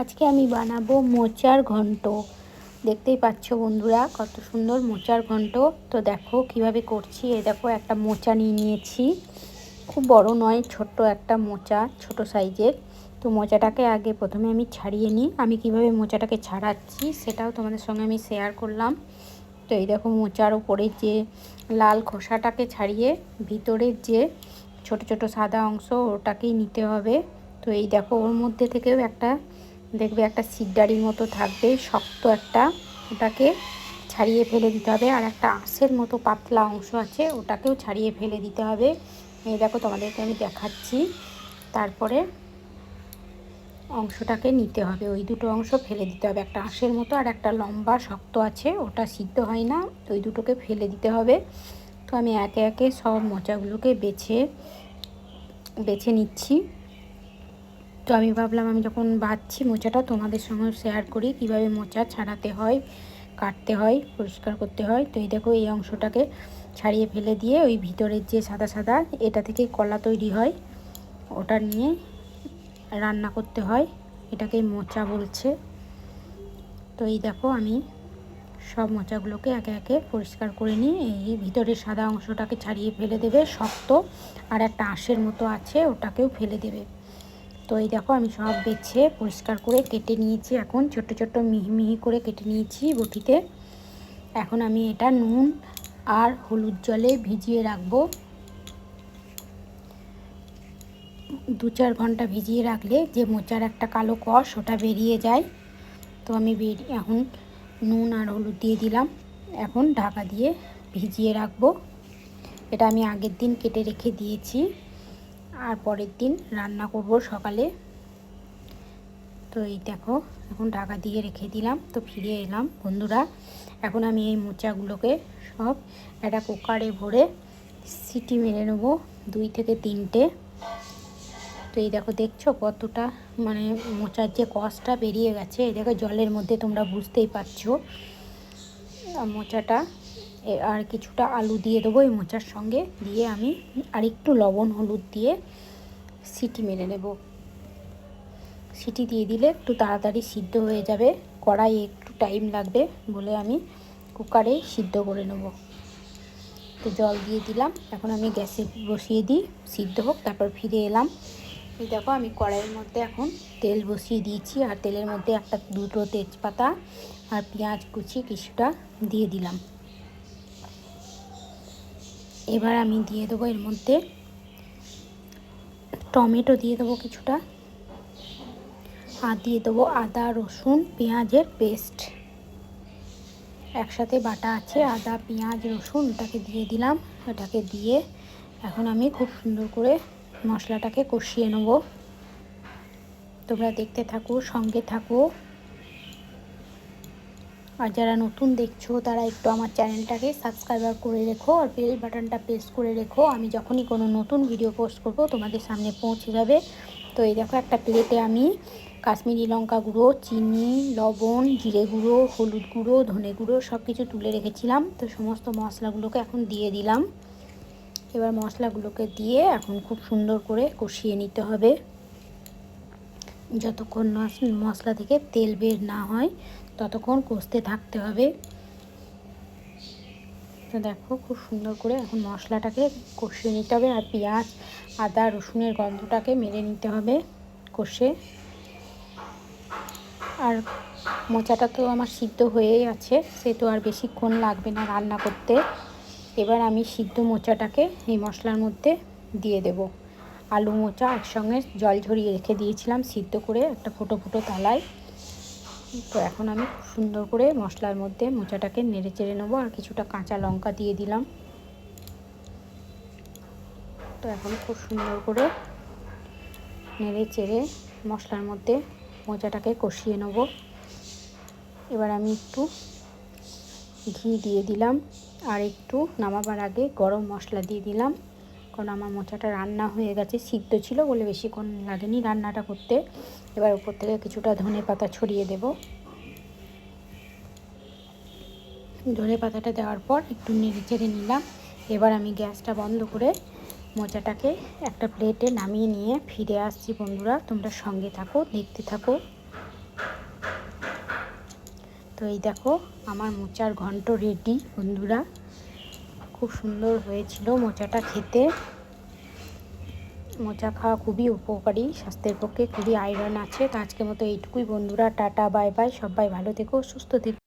আজকে আমি বানাবো মোচার ঘন্ট। দেখতেই পাচ্ছ বন্ধুরা, কত সুন্দর মোচার ঘন্ট। তো দেখো কীভাবে করছি, এই দেখো একটা মোচা নিয়ে নিয়েছি। খুব বড় নয়, ছোট্ট একটা মোচা, ছোট সাইজের। তো মোচাটাকে আগে প্রথমে আমি ছাড়িয়ে নিই। আমি কীভাবে মোচাটাকে ছাড়াচ্ছি সেটাও তোমাদের সঙ্গে আমি শেয়ার করলাম। তো এই দেখো মোচার ওপরে যে লাল খোসাটাকে ছাড়িয়ে ভিতরের যে ছোট ছোট সাদা অংশ ওটাকেই নিতে হবে। তো এই দেখো ওর মধ্যে থেকেও একটা দেখবে একটা সিডারির মতো থাকবে, শক্ত একটা। ওটাকে ছাড়িয়ে ফেলে দিতে হবে আর একটা আঁশের মতো পাতলা অংশ আছে, ওটাকেও ছাড়িয়ে ফেলে দিতে হবে। এই দেখো তোমাদেরকে আমি দেখাচ্ছি। তারপরে অংশটাকে নিতে হবে, ওই দুটো অংশ ফেলে দিতে হবে। একটা আঁশের মতো আর একটা লম্বা শক্ত আছে, ওটা সিদ্ধ হয় না, ওই দুটোকে ফেলে দিতে হবে। তো আমি একে একে সব মোচাগুলোকে বেছে বেছে নিচ্ছি। তো আমি ভাবলাম, আমি যখন বাঁচছি মোচাটা তোমাদের সঙ্গে শেয়ার করি, কীভাবে মোচা ছাড়াতে হয়, কাটতে হয়, পরিষ্কার করতে হয়। তো এই দেখো, এই অংশটাকে ছাড়িয়ে ফেলে দিয়ে ওই ভিতরের যে সাদা সাদা, এটা থেকে কলা তৈরি হয়। ওটা নিয়ে রান্না করতে হয়। এটাকে মোচা বলছে। তো এই দেখো, আমি সব মোচাগুলোকে একে একে পরিষ্কার করে নিই এই ভিতরের সাদা অংশটাকে ছাড়িয়ে ফেলে দেবে, শক্ত, আর একটা আঁশের মতো আছে, ওটাকেও ফেলে দেবে। তো এই দেখো আমি সব বেছে পরিষ্কার করে কেটে নিয়েছি। এখন ছোট ছোট মিহি মিহি করে কেটে নিয়েছি বটিতে। এখন আমি এটা নুন আর হলুদ জলে ভিজিয়ে রাখব। দু চার ঘণ্টা ভিজিয়ে রাখলে যে মোচার একটা কালো কষ ওটা বেরিয়ে যায়। তো আমি এখন নুন আর হলুদ দিয়ে দিলাম। এখন ঢাকা দিয়ে ভিজিয়ে রাখব। এটা আমি আগের দিন কেটে রেখে দিয়েছি। আর পরের দিন রান্না করব সকালে। তো এই দেখো, এখন ঢাকা দিয়ে রেখে দিলাম, তো ফিরে এলাম বন্ধুরা। এখন আমি এই মোচাগুলোকে সব একটা কুকারে ভরে সিটি মেরে নেব, দুই থেকে তিনটে। তো এই দেখো, দেখছ কতটা মানে মোচার যে কষটা বেরিয়ে গেছে? এই দেখো, জলের মধ্যে তোমরা বুঝতেই পারছ। মোচাটা আর কিছুটা আলু দিয়ে দেবো এই মোচার সঙ্গে। দিয়ে আমি আর একটু লবণ, হলুদ দিয়ে সিটি মেরে নেব। সিটি দিয়ে দিলে একটু তাড়াতাড়ি সিদ্ধ হয়ে যাবে। কড়াই একটু টাইম লাগবে বলে আমি কুকারে সিদ্ধ করে নেব। তো জল দিয়ে দিলাম। এখন আমি গ্যাসে বসিয়ে দিই। সিদ্ধ হোক, তারপর ফিরে এলাম। এই দেখো, আমি কড়াইয়ের মধ্যে এখন তেল বসিয়ে দিয়েছি। আর তেলের মধ্যে একটা দুটো তেজপাতা আর পেঁয়াজ কুচি কিছুটা দিয়ে দিলাম। এবার আমি দিয়ে দেবো এর মধ্যে টমেটো দিয়ে দেবো কিছুটা। আর দিয়ে দেবো আদা, রসুন, পেঁয়াজের পেস্ট। একসাথে বাটা আছে, আদা, পেঁয়াজ, রসুন, ওটাকে দিয়ে দিলাম। ওটাকে দিয়ে এখন আমি খুব সুন্দর করে মশলাটাকে কষিয়ে নেব। তোমরা দেখতে থাকো, সঙ্গে থাকো। আর যারা নতুন দেখছ, তারা একটু আমার চ্যানেলটাকে সাবস্ক্রাইবার করে রেখো, আর বেল বাটনটা প্রেস করে রেখো। আমি যখনই কোনো নতুন ভিডিও পোস্ট করব, তোমাদের সামনে পৌঁছে যাবে। তো এই দেখো একটা প্লেটে আমি কাশ্মীরি লঙ্কা গুঁড়ো, চিনি, লবণ, জিরে গুঁড়ো, হলুদ গুঁড়ো, ধনে গুঁড়ো সব কিছু তুলে রেখেছিলাম। তো সমস্ত মশলাগুলোকে এখন দিয়ে দিলাম। এবার মশলাগুলোকে দিয়ে এখন খুব সুন্দর করে কষিয়ে নিতে হবে। যতক্ষণ মশলা থেকে তেল বের না হয়, ততক্ষণ কষতে থাকতে হবে। তো দেখো খুব সুন্দর করে এখন মশলাটাকে কষিয়ে নিতে হবে আর পেঁয়াজ, আদা, রসুনের গন্ধটাকে মেরে নিতে হবে কষে। আর মোচাটা তো আমার সিদ্ধ হয়েই আছে, সে তো আর বেশিক্ষণ লাগবে না রান্না করতে। এবার আমি সিদ্ধ মোচাটাকে এই মশলার মধ্যে দিয়ে দেব। আলু মোচা একসঙ্গে জল ঝরিয়ে রেখে দিয়েছিলাম, সিদ্ধ করে একটা ফুটো ফুটো তালায় তো এখন আমি সুন্দর করে মশলার মধ্যে মোচাটাকে নেড়ে চেড়ে নেব আর কিছুটা কাঁচা লঙ্কা দিয়ে দিলাম। তো এখন খুব সুন্দর করে নেড়ে চেড়ে মশলার মধ্যে মোচাটাকে কষিয়ে নেব। এবার আমি একটু ঘি দিয়ে দিলাম আর একটু নামাবার আগে গরম মশলা দিয়ে দিলাম। কারণ আমার মোচাটা রান্না হয়ে গেছে, সিদ্ধ ছিল বলে বেশিক্ষণ লাগেনি রান্নাটা করতে। এবার উপর থেকে কিছুটা ধনে পাতা ছড়িয়ে দেব। ধনে পাতাটা দেওয়ার পর একটু নেড়ে চেড়ে নিলাম। এবার আমি গ্যাসটা বন্ধ করে মোচাটাকে একটা প্লেটে নামিয়ে নিয়ে ফিরে আসছি বন্ধুরা, তোমরা সঙ্গে থাকো, দেখতে থাকো। তো এই দেখো, আমার মোচার ঘন্ট রেডি বন্ধুরা। খুব সুন্দর হয়েছিল মোচাটা খেতে। মোচা খাওয়া খুবই উপকারী, স্বাস্থ্যের পক্ষে খুবই আয়রন আছে। তো আজকের মতো এইটুকুই বন্ধুরা, টাটা, বাই বাই, সবাই ভালো থেকো, সুস্থ থেকো।